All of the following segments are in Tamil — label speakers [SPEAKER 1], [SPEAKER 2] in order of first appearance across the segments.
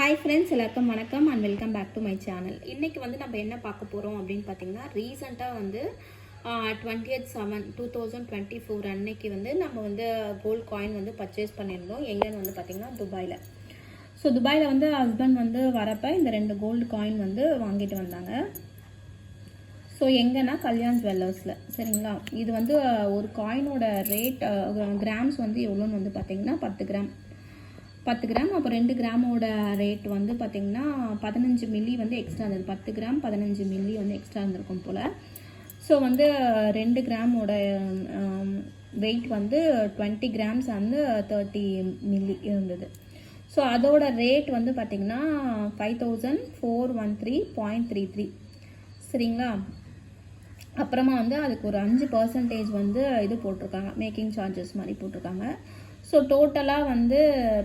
[SPEAKER 1] ஹாய் ஃப்ரெண்ட்ஸ் எல்லாருக்கும் வணக்கம் and welcome back to my channel இன்றைக்கி வந்து நம்ம என்ன பார்க்க போகிறோம் அப்படின்னு பார்த்தீங்கன்னா ரீசெண்டாக வந்து twenty eight seven two thousand twenty four அன்னைக்கு வந்து நம்ம வந்து கோல்ட் காயின் வந்து பர்ச்சேஸ் பண்ணியிருந்தோம். எங்கேன்னு வந்து பார்த்திங்கன்னா துபாயில். ஸோ துபாயில் வந்து ஹஸ்பண்ட் வந்து வரப்போ இந்த ரெண்டு கோல்டு காயின் வந்து வாங்கிட்டு வந்தாங்க. ஸோ எங்கன்னா? கல்யாண் ஜுவல்லர்ஸில் சரிங்களா? இது வந்து ஒரு காயினோட ரேட் கிராம்ஸ் வந்து எவ்வளோன்னு வந்து பார்த்தீங்கன்னா பத்து கிராம் பத்து கிராம் அப்போ ரெண்டு கிராமோட ரேட் வந்து பார்த்திங்கன்னா பதினஞ்சு மில்லி வந்து எக்ஸ்ட்ரா இருந்தது. பத்து கிராம் பதினஞ்சு மில்லி வந்து எக்ஸ்ட்ரா இருந்திருக்கும் போல். ஸோ வந்து ரெண்டு கிராமோட வெயிட் வந்து டுவெண்ட்டி கிராம்ஸ் வந்து தேர்ட்டி மில்லி இருந்தது. ஸோ அதோட ரேட் வந்து பார்த்திங்கன்னா five thousand four one three point three three சரிங்களா? அப்புறமா வந்து அதுக்கு ஒரு அஞ்சு பர்சன்டேஜ் வந்து இது போட்டிருக்காங்க. மேக்கிங் சார்ஜஸ் மாதிரி போட்டிருக்காங்க. ஸோ டோட்டலாக வந்து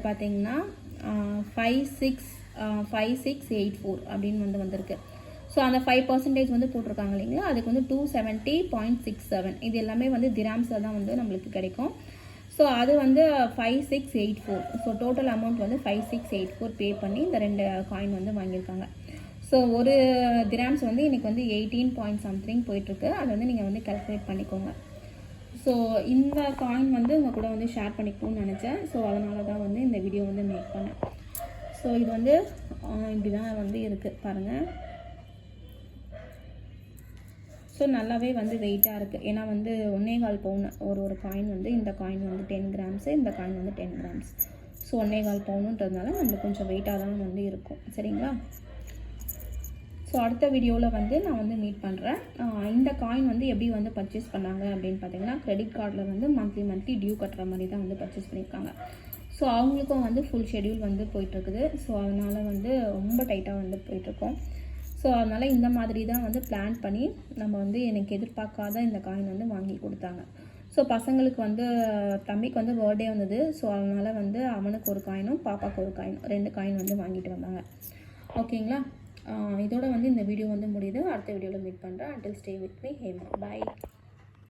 [SPEAKER 1] பார்த்திங்கன்னா five six five six eight four அப்படின்னு வந்து வந்திருக்கு. ஸோ அந்த ஃபைவ் பர்சன்டேஜ் வந்து போட்டிருக்காங்க இல்லைங்களா? அதுக்கு வந்து two seventy point six seven இது எல்லாமே வந்து திராம்ஸில் தான் வந்து நம்மளுக்கு கிடைக்கும். ஸோ அது வந்து five six eight four so total amount வந்து five six eight four pay பண்ணி இந்த ரெண்டு காயின் வந்து வாங்கியிருக்காங்க. ஸோ ஒரு திராம்ஸ் வந்து இன்றைக்கி வந்து எயிட்டீன் பாயிண்ட் சம்திங் போயிட்டுருக்கு. அதை வந்து நீங்கள் வந்து கல்குலேட் பண்ணிக்கோங்க. ஸோ இந்த காயின் வந்து உங்கள் கூட வந்து ஷேர் பண்ணிக்கணும்னு நினச்சேன். ஸோ அதனால தான் வந்து இந்த வீடியோ வந்து மேக் பண்ணேன். ஸோ இது வந்து இப்படி தான் வந்து இருக்குது பாருங்கள் ஸோ நல்லாவே வந்து வெயிட்டாக இருக்குது ஏன்னா வந்து ஒன்னே கால் பவுன் ஒரு ஒரு காயின் வந்து இந்த காயின் வந்து டென் கிராம்ஸு இந்த காயின் வந்து டென் கிராம்ஸ் ஸோ ஒன்னே கால் பவுனுன்றதுனால நம்மளுக்கு கொஞ்சம் வெயிட்டாக தான் வந்து இருக்கும். சரிங்களா? ஸோ அடுத்த வீடியோவில் வந்து நான் வந்து மீட் பண்ணுறேன் இந்த காயின் வந்து எப்படி வந்து பர்ச்சேஸ் பண்ணாங்க அப்படின்னு பார்த்தீங்கன்னா கிரெடிட் கார்டில் வந்து மந்த்லி மந்த்லி டியூ கட்டுற மாதிரி தான் வந்து பர்ச்சேஸ் பண்ணியிருக்காங்க. ஸோ அவங்களுக்கும் வந்து ஃபுல் ஷெடியூல் வந்து போயிட்டுருக்குது. ஸோ அதனால் வந்து ரொம்ப டைட்டாக வந்து போயிட்டுருக்கோம். ஸோ அதனால் இந்த மாதிரி தான் வந்து பிளான் பண்ணி நம்ம வந்து எனக்கு எதிர்பார்க்காத இந்த காயின் வந்து வாங்கி கொடுத்தாங்க. ஸோ பசங்களுக்கு வந்து தம்பிக்கு வந்து பர்த்டே வந்தது. ஸோ அதனால் வந்து அவனுக்கு ஒரு காயினும் பாப்பாவுக்கு ஒரு காயினும் ரெண்டு காயின் வந்து வாங்கிட்டு வந்தாங்க. ஓகேங்களா இதோட வந்து இந்த வீடியோ வந்து முடியுது. அடுத்த வீடியோவில் மீட் பண்ணுறேன் until stay with me Hema bye